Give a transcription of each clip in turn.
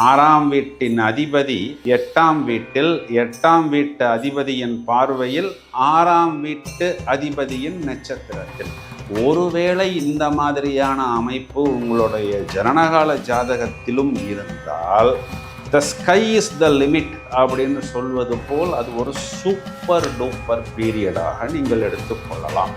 ஆறாம் வீட்டின் அதிபதி எட்டாம் வீட்டில் எட்டாம் வீட்டு அதிபதியின் பார்வையில் ஆறாம் வீட்டு அதிபதியின் நட்சத்திரத்தில். ஒருவேளை இந்த மாதிரியான அமைப்பு உங்களுடைய ஜனனகால ஜாதகத்திலும் இருந்தால் the sky is the limit அப்படின்னு சொல்வது போல் அது ஒரு சூப்பர் டூப்பர் பீரியடாக நீங்கள் எடுத்துக்கொள்ளலாம்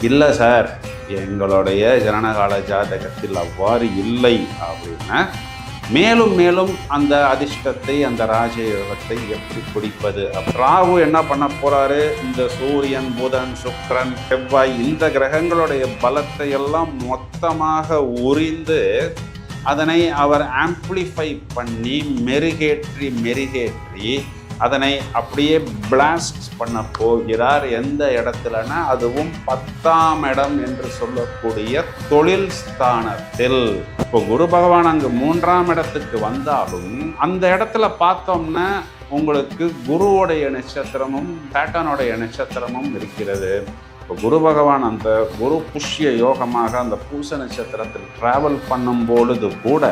இல்லை சார் எங்களுடைய ஜனனகால ஜாதகத்தில் அவ்வாறு இல்லை அப்படின்னா மேலும் மேலும் அந்த அதிர்ஷ்டத்தை அந்த ராஜயோகத்தை எப்படி குடிப்பது? ராகு என்ன பண்ண போறாரு? இந்த சூரியன் புதன் சுக்ரன் செவ்வாய் இந்த கிரகங்களுடைய பலத்தை எல்லாம் மொத்தமாக உறிந்து அதனை அவர் ஆம்ப்ளிஃபை பண்ணி மெருகேற்றி மெருகேற்றி அதனை அப்படியே பிளாஸ்ட் பண்ண போகிறார். எந்த இடத்துலனா அதுவும் பத்தாம் இடம் என்று சொல்லக்கூடிய தொழில் ஸ்தானத்தில். இப்போ குரு பகவான் அங்கு மூன்றாம் இடத்துக்கு வந்தாலும் அந்த இடத்துல பார்த்தோம்னா உங்களுக்கு குருவோடைய நட்சத்திரமும் பேட்டனுடைய நட்சத்திரமும் இருக்கிறது. இப்போ குரு பகவான் அந்த குரு புஷ்ய யோகமாக அந்த பூச நட்சத்திரத்தில் ட்ராவல் பண்ணும் பொழுது கூட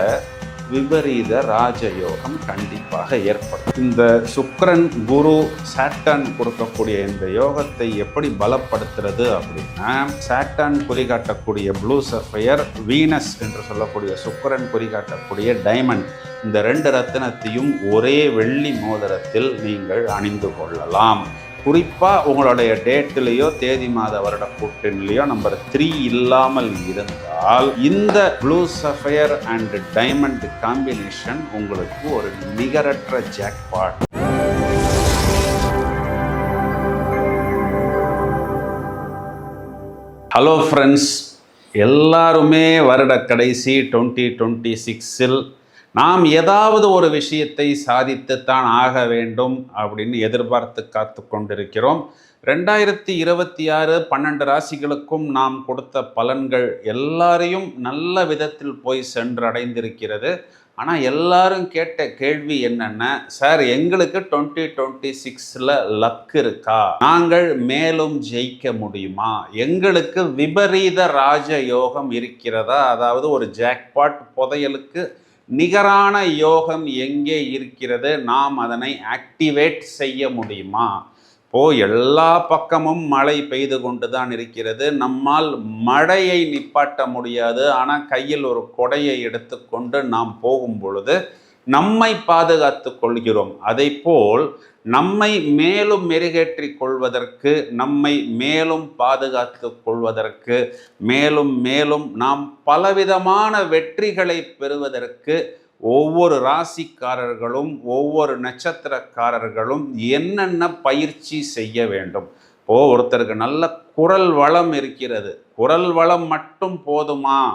விபரீத ராஜயோகம் கண்டிப்பாக ஏற்படும். இந்த சுக்ரன் குரு சாட்டன் கொடுக்கக்கூடிய இந்த யோகத்தை எப்படி பலப்படுத்துறது அப்படின்னா சாட்டன் குறிகாட்டக்கூடிய ப்ளூ சஃபயர் வீனஸ் என்று சொல்லக்கூடிய சுக்கரன் குறிகாட்டக்கூடிய டைமண்ட் இந்த ரெண்டு ரத்தினத்தையும் ஒரே வெள்ளி மோதிரத்தில் நீங்கள் அணிந்து கொள்ளலாம். குறிப்பாக உங்களுடைய டேட்லேயோ தேதி மாத வருட கூட்டணிலையோ நம்பர் த்ரீ இல்லாமல் இருந்தால் இந்த blue sapphire and diamond combination உங்களுக்கு ஒரு நிகரற்ற ஜாக்பாட் ஹலோ ஃப்ரெண்ட்ஸ் எல்லாருமே வருட கடைசி டுவெண்ட்டி டுவெண்ட்டி சிக்ஸில் நாம் ஏதாவது ஒரு விஷயத்தை சாதித்துத்தான் ஆக வேண்டும் அப்படின்னு எதிர்பார்த்து காத்து கொண்டிருக்கிறோம். ரெண்டாயிரத்தி இருபத்தி ஆறு பன்னெண்டு ராசிகளுக்கும் நாம் கொடுத்த பலன்கள் எல்லாரையும் நல்ல விதத்தில் போய் சென்றடைந்திருக்கிறது. ஆனால் எல்லாரும் கேட்ட கேள்வி என்னென்ன சார் எங்களுக்கு டுவெண்ட்டி டுவெண்ட்டி சிக்ஸில் லக் இருக்கா? நாங்கள் மேலும் ஜெயிக்க முடியுமா? எங்களுக்கு விபரீத ராஜ யோகம் இருக்கிறதா? அதாவது ஒரு ஜாக்பாட் புதையலுக்கு நிகரான யோகம் எங்கே இருக்கிறது? நாம் அதனை ஆக்டிவேட் செய்ய முடியுமா? இப்போது எல்லா பக்கமும் மழை பெய்து கொண்டு தான் இருக்கிறது. நம்மால் மழையை நிப்பாட்ட முடியாது. ஆனால் கையில் ஒரு கொடையை எடுத்துக்கொண்டு நாம் போகும் பொழுது நம்மை பாதுகாத்து கொள்கிறோம். அதை போல் நம்மை மேலும் மெருகேற்றி கொள்வதற்கு நம்மை மேலும் பாதுகாத்து கொள்வதற்கு மேலும் மேலும் நாம் பலவிதமான வெற்றிகளை பெறுவதற்கு ஒவ்வொரு ராசிக்காரர்களும் ஒவ்வொரு நட்சத்திரக்காரர்களும் என்னென்ன பயிற்சி செய்ய வேண்டும். இப்போது ஒருத்தருக்கு நல்ல குரல் வளம் இருக்கிறது. குரல் வளம் மட்டும் போதுமா?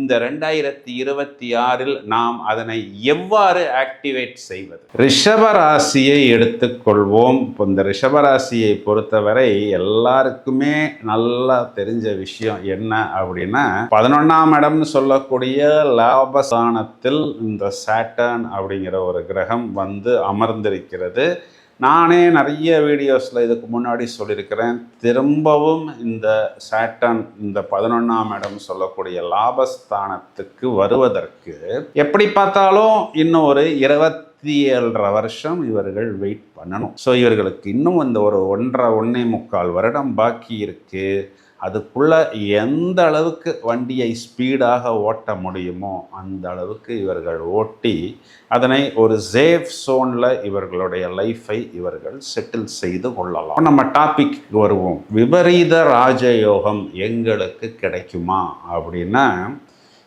இந்த ரெண்டாயிரத்தி இருபத்தி ஆறில் நாம் அதனை எவ்வாறு ஆக்டிவேட் செய்வது? ரிஷபராசியை எடுத்துக்கொள்வோம். இப்போ இந்த ரிஷபராசியை பொறுத்தவரை எல்லாருக்குமே நல்லா தெரிஞ்ச விஷயம் என்ன அப்படின்னா பதினொன்றாம் இடம்னு சொல்லக்கூடிய லாபஸ்தானத்தில் இந்த சாட்டர்ன் அப்படிங்கிற ஒரு கிரகம் வந்து அமர்ந்திருக்கிறது. நானே நிறைய வீடியோஸில் இதுக்கு முன்னாடி சொல்லியிருக்கிறேன். திரும்பவும் இந்த சாட்டன் இந்த பதினொன்றாம் இடம் சொல்லக்கூடிய லாபஸ்தானத்துக்கு வருவதற்கு எப்படி பார்த்தாலும் இன்னும் ஒரு இருபத்தி ஏழரை வருஷம் இவர்கள் வெயிட் பண்ணணும். ஸோ இவர்களுக்கு இன்னும் இந்த ஒரு ஒன்றரை ஒன்றே முக்கால் வருடம் பாக்கி இருக்குது அதுக்குள்ளே எந்த அளவுக்கு வண்டியை ஸ்பீடாக ஓட்ட முடியுமோ அந்த அளவுக்கு இவர்கள் ஓட்டி அதனை ஒரு சேஃப் சோனில் இவர்களுடைய லைஃப்பை இவர்கள் செட்டில் செய்து கொள்ளலாம். நம்ம டாபிக் வருவோம். விபரீத ராஜயோகம் எங்களுக்கு கிடைக்குமா? அப்படின்னா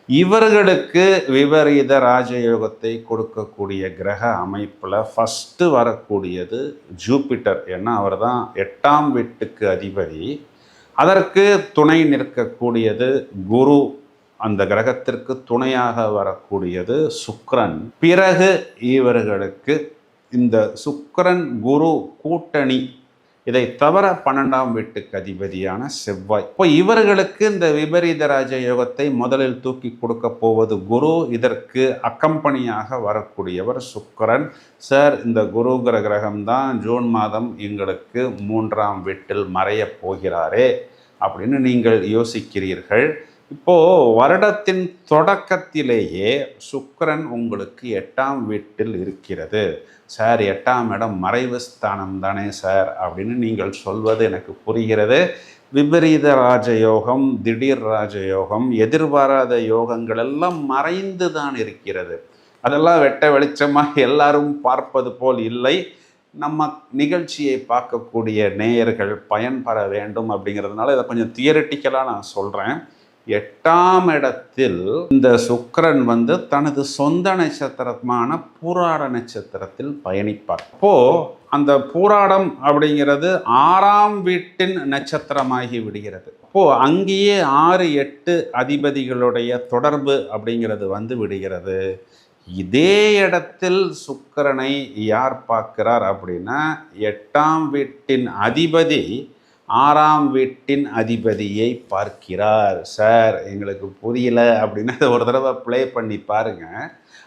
இவர்களுக்கு விபரீத ராஜயோகத்தை கொடுக்கக்கூடிய கிரக அமைப்பில் ஃபஸ்ட்டு வரக்கூடியது ஜூபிட்டர். ஏன்னா அவர் தான் எட்டாம் வீட்டுக்கு அதிபதி. அதற்கு துணை நிற்கக்கூடியது குரு. அந்த கிரகத்திற்கு துணையாக வரக்கூடியது சுக்ரன் பிறகு இவர்களுக்கு இந்த சுக்ரன் குரு கூட்டணி இதை தவிர பன்னெண்டாம் வீட்டுக்கு அதிபதியான செவ்வாய். இப்போ இவர்களுக்கு இந்த விபரீத ராஜ யோகத்தை முதலில் தூக்கி கொடுக்க போவது குரு. இதற்கு அக்கம்பனியாக வரக்கூடியவர் சுக்கரன். சார் இந்த குரு குருங்கிற கிரகம்தான் ஜூன் மாதம் எங்களுக்கு மூன்றாம் வீட்டில் மறையப் போகிறாரே அப்படின்னு நீங்கள் யோசிக்கிறீர்கள். இப்போ வருடத்தின் தொடக்கத்திலேயே சுக்கரன் உங்களுக்கு எட்டாம் வீட்டில் இருக்கிறது. சார் எட்டாம் இடம் மறைவு ஸ்தானம் தானே சார் அப்படின்னு நீங்கள் சொல்வது எனக்கு புரிகிறது. விபரீத ராஜயோகம் திடீர் ராஜயோகம் எதிர்பாராத யோகங்கள் எல்லாம் மறைந்து தான் இருக்கிறது. அதெல்லாம் வெட்ட வெளிச்சமாக எல்லாரும் பார்ப்பது போல் இல்லை. நம்ம நிகழ்ச்சியை பார்க்கக்கூடிய நேயர்கள் பயன்பெற வேண்டும் அப்படிங்கிறதுனால இதை கொஞ்சம் தியரட்டிக்கலாக நான் சொல்கிறேன் எட்டாம் இடத்தில் இந்த சுக்கிரன் வந்து தனது சொந்த நட்சத்திரமான பூராட நட்சத்திரத்தில் பயணிப்பார். அப்போ அந்த பூராடம் அப்படிங்கிறது ஆறாம் வீட்டின் நட்சத்திரமாகி விடுகிறது. அப்போ அங்கேயே ஆறு எட்டு அதிபதிகளுடைய தொடர்பு அப்படிங்கிறது வந்து விடுகிறது. இதே இடத்தில் சுக்கரனை யார் பார்க்கிறார் அப்படின்னா எட்டாம் வீட்டின் அதிபதி ஆறாம் வீட்டின் அதிபதியை பார்க்கிறார். சார் எங்களுக்கு புரியல அப்படின்னு அதை ஒரு தடவை ப்ளே பண்ணி பாருங்க.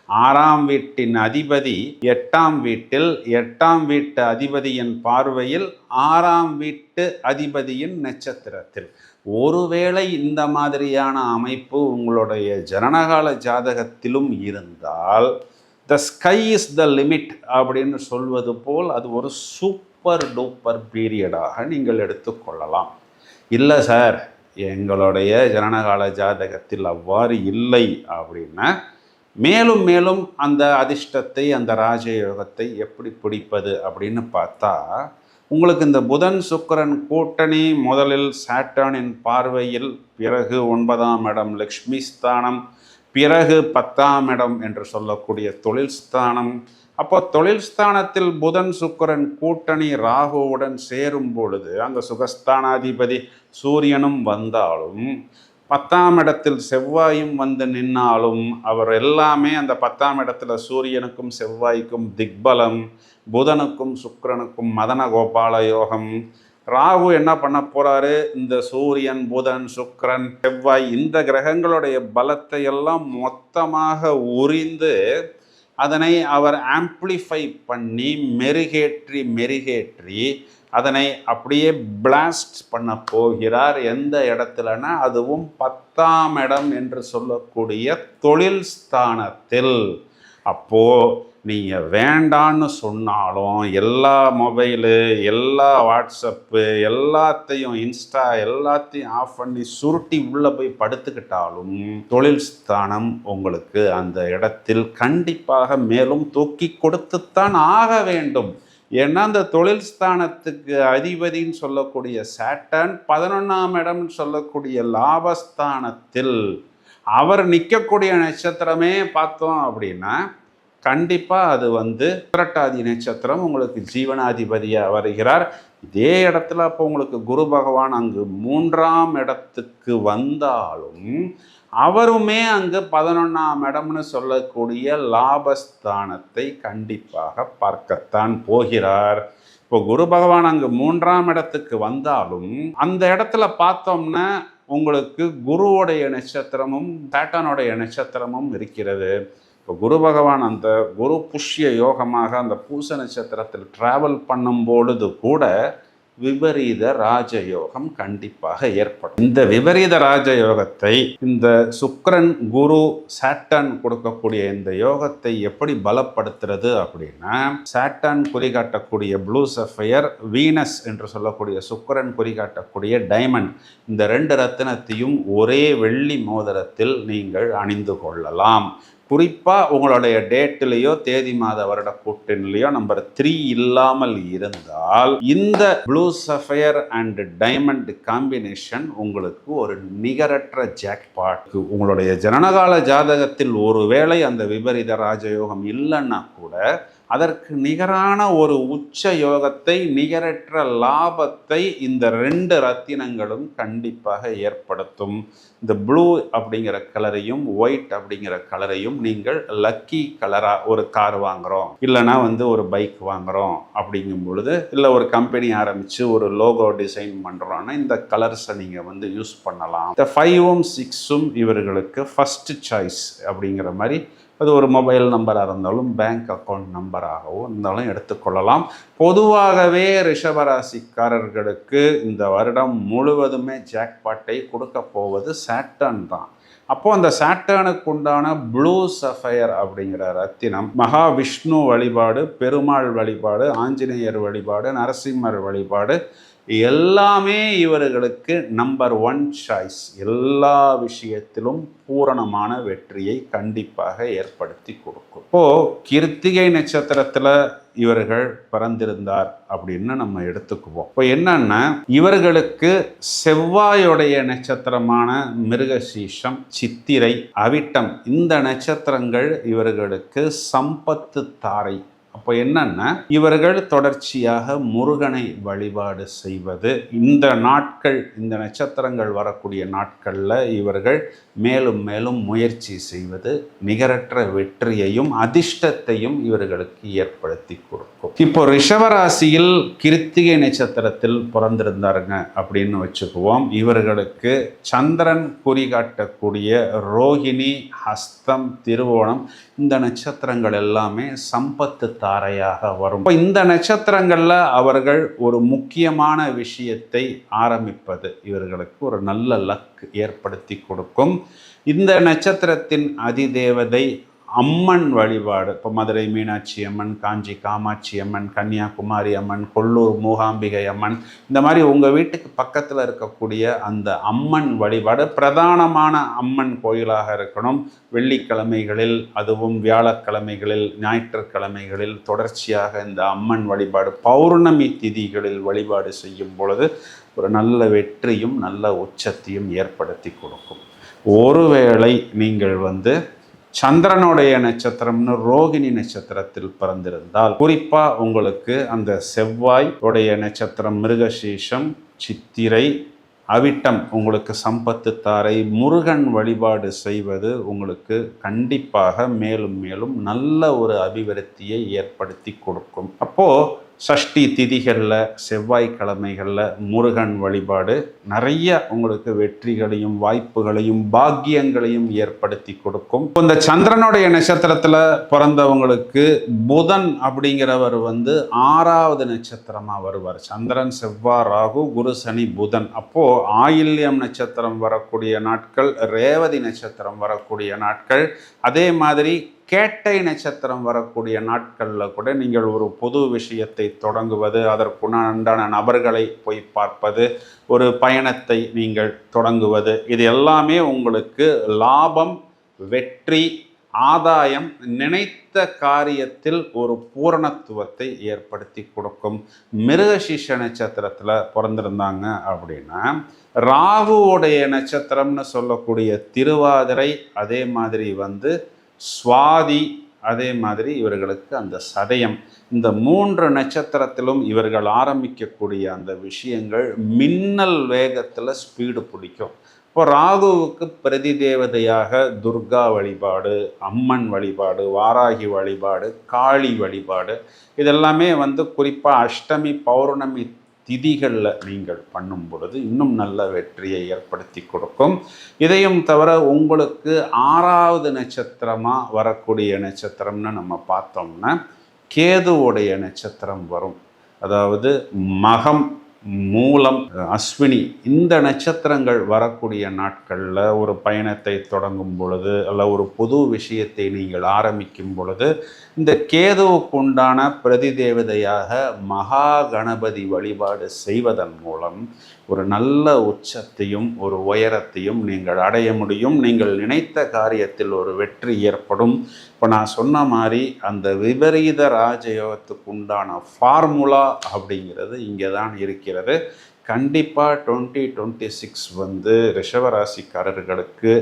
ஆறாம் வீட்டின் அதிபதி எட்டாம் வீட்டில் எட்டாம் வீட்டு அதிபதியின் பார்வையில் ஆறாம் வீட்டு அதிபதியின் நட்சத்திரத்தில். ஒருவேளை இந்த மாதிரியான அமைப்பு உங்களுடைய ஜனனகால ஜாதகத்திலும் இருந்தால் the sky is the limit அப்படின்னு சொல்வது போல் அது ஒரு சூப்பர் டூப்பர் பீரியடாக நீங்கள் எடுத்துக்கொள்ளலாம் இல்லை சார் எங்களுடைய ஜனனகால ஜாதகத்தில் அவ்வாறு இல்லை அப்படின்னா மேலும் மேலும் அந்த அதிர்ஷ்டத்தை அந்த ராஜயோகத்தை எப்படி பிடிப்பது அப்படின்னு பார்த்தா உங்களுக்கு இந்த புதன் சுக்கரன் கூட்டணி முதலில் சாட்டானின் பார்வையில் பிறகு ஒன்பதாம் இடம் லக்ஷ்மி ஸ்தானம் பிறகு பத்தாம் இடம் என்று சொல்லக்கூடிய தொழில் ஸ்தானம் அப்போ தொழில் ஸ்தானத்தில் புதன் சுக்கரன் கூட்டணி ராகுவுடன் சேரும் பொழுது அங்கே சுகஸ்தானாதிபதி சூரியனும் வந்தாலும் பத்தாம் இடத்தில் செவ்வாயும் வந்து நின்னாலும் அவர் எல்லாமே அந்த பத்தாம் இடத்துல சூரியனுக்கும் செவ்வாய்க்கும் திக்பலம் புதனுக்கும் சுக்கரனுக்கும் மதன கோபால யோகம். ராகு என்ன பண்ண போறாரு? இந்த சூரியன் புதன் சுக்கரன் செவ்வாய் இந்த கிரகங்களுடைய பலத்தை எல்லாம் மொத்தமாக உறிந்து அதனை அவர் ஆம்ப்ளிஃபை பண்ணி மெருகேற்றி மெருகேற்றி அதனை அப்படியே பிளாஸ்ட் பண்ண போகிறார். எந்த இடத்துலனா அதுவும் பத்தாம் இடம் என்று சொல்லக்கூடிய தொழில் ஸ்தானத்தில். அப்போது நீங்கள் வேண்டான்னு சொன்னாலும் எல்லா மொபைலு எல்லா வாட்ஸ்அப்பு எல்லாத்தையும் இன்ஸ்டா எல்லாத்தையும் ஆஃப் பண்ணி சுருட்டி உள்ளே போய் படுத்துக்கிட்டாலும் தொழில் ஸ்தானம் உங்களுக்கு அந்த இடத்தில் கண்டிப்பாக மேலும் தூக்கி கொடுத்துத்தான் ஆக வேண்டும். ஏன்னா அந்த தொழில் ஸ்தானத்துக்கு அதிபதின்னு சொல்லக்கூடிய சேட்டன் பதினொன்றாம் இடம்னு சொல்லக்கூடிய லாபஸ்தானத்தில் அவர் நிற்கக்கூடிய நட்சத்திரமே பார்த்தோம் அப்படின்னா கண்டிப்பாக அது வந்து புரட்டாதி நட்சத்திரம் உங்களுக்கு ஜீவனாதிபதியாக வருகிறார். இதே இடத்துல அப்போ உங்களுக்கு குரு பகவான் அங்கு மூன்றாம் இடத்துக்கு வந்தாலும் அவருமே அங்கு பதினொன்றாம் இடம்னு சொல்லக்கூடிய லாபஸ்தானத்தை கண்டிப்பாக பார்க்கத்தான் போகிறார். இப்போ குரு பகவான் அங்கு மூன்றாம் இடத்துக்கு வந்தாலும் அந்த இடத்துல பார்த்தோம்னா உங்களுக்கு குருவோடைய நட்சத்திரமும் பேட்டனுடைய நட்சத்திரமும் இருக்கிறது. இப்போ குரு பகவான் அந்த குரு புஷ்ய யோகமாக அந்த பூச நட்சத்திரத்தில் ட்ராவல் பண்ணும் பொழுது கூட விபரீத ராஜயோகம் கண்டிப்பாக ஏற்படும். இந்த விபரீத ராஜயோகத்தை இந்த சுக்ரன் குரு சாட்டன் கொடுக்கக்கூடிய இந்த யோகத்தை எப்படி பலப்படுத்துறது அப்படின்னா சாட்டன் குறிகாட்டக்கூடிய ப்ளூ சஃபயர் வீனஸ் என்று சொல்லக்கூடிய சுக்கரன் குறிகாட்டக்கூடிய டைமண்ட் இந்த ரெண்டு ரத்தினத்தையும் ஒரே வெள்ளி மோதிரத்தில் நீங்கள் அணிந்து கொள்ளலாம். குறிப்பாக உங்களுடைய டேட்லேயோ தேதி மாத வருட கூட்டணிலையோ நம்பர் த்ரீ இல்லாமல் இருந்தால் இந்த blue sapphire and diamond combination உங்களுக்கு ஒரு நிகரற்ற ஜாக்பாட் உங்களுடைய ஜனனகால ஜாதகத்தில் ஒருவேளை அந்த விபரீத ராஜயோகம் இல்லைன்னா கூட அதற்கு நிகரான ஒரு உச்ச யோகத்தை நிகரற்ற லாபத்தை இந்த ரெண்டு ரத்தினங்களும் கண்டிப்பாக ஏற்படுத்தும். இந்த ப்ளூ அப்படிங்கிற கலரையும் ஒயிட் அப்படிங்கிற கலரையும் நீங்கள் லக்கி கலராக ஒரு கார் வாங்குகிறோம் இல்லைனா வந்து ஒரு பைக் வாங்குகிறோம் அப்படிங்கும் பொழுது இல்லை ஒரு கம்பெனி ஆரம்பித்து ஒரு லோகோ டிசைன் பண்ணுறோன்னா இந்த கலர்ஸை நீங்கள் வந்து யூஸ் பண்ணலாம். இந்த ஃபைவும் சிக்ஸும் இவர்களுக்கு ஃபஸ்ட்டு சாய்ஸ் அப்படிங்கிற மாதிரி அது ஒரு மொபைல் நம்பராக இருந்தாலும் பேங்க் அக்கௌண்ட் நம்பராகவும் இருந்தாலும் எடுத்துக்கொள்ளலாம். பொதுவாகவே ரிஷபராசிக்காரர்களுக்கு இந்த வருடம் முழுவதுமே ஜாக்பாட்டை கொடுக்க போவது சாட்டன் தான். அப்போது அந்த சாட்டனுக்கு உண்டான ப்ளூ சஃபயர் அப்படிங்கிற ரத்தினம் மகாவிஷ்ணு வழிபாடு பெருமாள் வழிபாடு ஆஞ்சநேயர் வழிபாடு நரசிம்மர் வழிபாடு எல்லாமே இவர்களுக்கு நம்பர் ஒன் சாய்ஸ் எல்லா விஷயத்திலும் பூரணமான வெற்றியை கண்டிப்பாக ஏற்படுத்தி கொடுக்கும். இப்போ கிருத்திகை நட்சத்திரத்தில் இவர்கள் பிறந்திருந்தார் அப்படின்னு நம்ம எடுத்துக்குவோம். இப்போ என்னன்னா இவர்களுக்கு செவ்வாயுடைய நட்சத்திரமான மிருகசீஷம் சித்திரை அவிட்டம் இந்த நட்சத்திரங்கள் இவர்களுக்கு சம்பத்து தாரை அப்போ என்னன்னா இவர்கள் தொடர்ச்சியாக முருகனை வழிபாடு செய்வது. இந்த நாட்கள் இந்த நட்சத்திரங்கள் வரக்கூடிய நாட்களில் இவர்கள் மேலும் மேலும் முயற்சி செய்வது நிகரற்ற வெற்றியையும் அதிர்ஷ்டத்தையும் இவர்களுக்கு ஏற்படுத்தி கொடுக்கும். இப்போ ரிஷவராசியில் கிருத்திகை நட்சத்திரத்தில் பிறந்திருந்தாருங்க அப்படின்னு வச்சுக்குவோம். இவர்களுக்கு சந்திரன் குறிகாட்டக்கூடிய ரோகிணி ஹஸ்தம் திருவோணம் இந்த நட்சத்திரங்கள் எல்லாமே சம்பத்து தாரையாக வரும். இப்போ இந்த நட்சத்திரங்களில் அவர்கள் ஒரு முக்கியமான விஷயத்தை ஆரம்பிப்பது இவர்களுக்கு ஒரு நல்ல லக் ஏற்படுத்தி கொடுக்கும். இந்த நட்சத்திரத்தின் அதிதேவதை அம்மன் வழிபாடு. இப்போ மதுரை மீனாட்சி அம்மன் காஞ்சி காமாட்சி அம்மன் கன்னியாகுமரி அம்மன் கொல்லூர் மூகாம்பிகை அம்மன் இந்த மாதிரி உங்கள் வீட்டுக்கு பக்கத்தில் இருக்கக்கூடிய அந்த அம்மன் வழிபாடு பிரதானமான அம்மன் கோயிலாக இருக்கணும். வெள்ளிக்கிழமைகளில் அதுவும் வியாழக்கிழமைகளில் ஞாயிற்றுக்கிழமைகளில் தொடர்ச்சியாக இந்த அம்மன் வழிபாடு பௌர்ணமி திதிகளில் வழிபாடு செய்யும் பொழுது ஒரு நல்ல வெற்றியும் நல்ல உச்சத்தையும் ஏற்படுத்தி கொடுக்கும். ஒருவேளை நீங்கள் வந்து சந்திரனுடைய நட்சத்திரம்னு ரோகிணி நட்சத்திரத்தில் பிறந்திருந்தால் குறிப்பா உங்களுக்கு அந்த செவ்வாய் உடைய நட்சத்திரம் மிருகசீஷம் சித்திரை அவிட்டம் உங்களுக்கு சம்பத்து தாரை முருகன் வழிபாடு செய்வது உங்களுக்கு கண்டிப்பாக மேலும் மேலும் நல்ல ஒரு அபிவிருத்தியை ஏற்படுத்தி கொடுக்கும். அப்போது சஷ்டி திதிகளில் செவ்வாய்க்கிழமைகளில் முருகன் வழிபாடு நிறைய உங்களுக்கு வெற்றிகளையும் வாய்ப்புகளையும் பாக்கியங்களையும் ஏற்படுத்தி கொடுக்கும். இந்த சந்திரனுடைய நட்சத்திரத்தில் பிறந்தவங்களுக்கு புதன் அப்படிங்கிறவர் வந்து ஆறாவது நட்சத்திரமாக வருவார். சந்திரன் செவ்வாய் ராகு குரு சனி புதன். அப்போது ஆயில்யம் நட்சத்திரம் வரக்கூடிய நாட்கள் ரேவதி நட்சத்திரம் வரக்கூடிய நாட்கள். அதே மாதிரி கேட்டை நட்சத்திரம் வரக்கூடிய நாட்களில் கூட நீங்கள் ஒரு பொது விஷயத்தை தொடங்குவது அதற்குண்டான நபர்களை போய் பார்ப்பது ஒரு பயணத்தை நீங்கள் தொடங்குவது இது எல்லாமே உங்களுக்கு லாபம் வெற்றி ஆதாயம் நினைத்த காரியத்தில் ஒரு பூரணத்துவத்தை ஏற்படுத்தி கொடுக்கும் மிருகசீஷ நட்சத்திரத்தில் பிறந்திருந்தாங்க அப்படின்னா ராகுவோடைய நட்சத்திரம்னு சொல்லக்கூடிய திருவாதிரை அதே மாதிரி வந்து சுவாதி அதே மாதிரி இவர்களுக்கு அந்த சதயம். இந்த மூன்று நட்சத்திரத்திலும் இவர்கள் ஆரம்பிக்கக்கூடிய அந்த விஷயங்கள் மின்னல் வேகத்தில் ஸ்பீடு பிடிக்கும். இப்போ ராகுவுக்கு பிரதி தேவதையாக துர்கா வழிபாடு அம்மன் வழிபாடு வாராகி வழிபாடு காளி வழிபாடு இதெல்லாமே வந்து குறிப்பாக அஷ்டமி பௌர்ணமி திதிகளில் நீங்கள் பண்ணும் பொழுது இன்னும் நல்ல வெற்றியை ஏற்படுத்தி கொடுக்கும். இதையும் தவிர உங்களுக்கு ஆறாவது நட்சத்திரமாக வரக்கூடிய நட்சத்திரம்னு நம்ம பார்த்தோம்னா கேதுவுடைய நட்சத்திரம் வரும். அதாவது மகம் மூலம் அஸ்வினி இந்த நட்சத்திரங்கள் வரக்கூடிய நாட்களில் ஒரு பயணத்தை தொடங்கும் பொழுது அல்ல ஒரு புது விஷயத்தை நீங்கள் ஆரம்பிக்கும் பொழுது இந்த கேதுவுக்குண்டான பிரதி தேவதையாக மகா கணபதி வழிபாடு செய்வதன் மூலம் ஒரு நல்ல உச்சத்தையும் ஒரு உயரத்தையும் நீங்கள் அடைய முடியும். நீங்கள் நினைத்த காரியத்தில் ஒரு வெற்றி ஏற்படும். இப்போ நான் சொன்ன மாதிரி அந்த விபரீத ராஜயோகத்துக்கு உண்டான ஃபார்முலா அப்படிங்கிறது இங்கே தான் இருக்கிறது. கண்டிப்பாக டுவெண்ட்டி டுவெண்ட்டி சிக்ஸ் வந்து ரிஷவராசிக்காரர்களுக்கு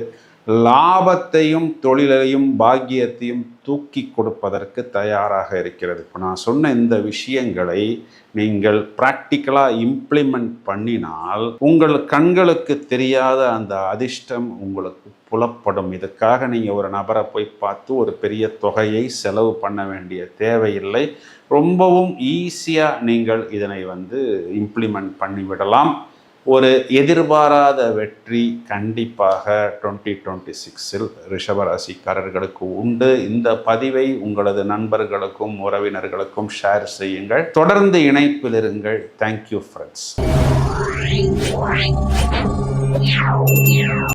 லாபத்தையும் தொழிலையும் பாக்கியத்தையும் தூக்கி கொடுப்பதற்கு தயாராக இருக்கிறது. இப்போ நான் சொன்ன இந்த விஷயங்களை நீங்கள் ப்ராக்டிக்கலாக இம்ப்ளிமெண்ட் பண்ணினால் உங்கள் கண்களுக்கு தெரியாத அந்த அதிர்ஷ்டம் உங்களுக்கு புலப்படும். இதுக்காக நீங்கள் ஒரு நபரை போய் பார்த்து ஒரு பெரிய தொகையை செலவு பண்ண வேண்டிய தேவையில்லை. ரொம்பவும் ஈஸியாக நீங்கள் இதனை வந்து இம்ப்ளிமெண்ட் பண்ணிவிடலாம். ஒரு எதிர்பாராத வெற்றி கண்டிப்பாக டுவெண்ட்டி டுவெண்ட்டி சிக்ஸில் ரிஷபராசிக்காரர்களுக்கு உண்டு. இந்த பதிவை உங்களது நண்பர்களுக்கும் உறவினர்களுக்கும் ஷேர் செய்யுங்கள். தொடர்ந்து இணைப்பில் இருங்கள். Thank you friends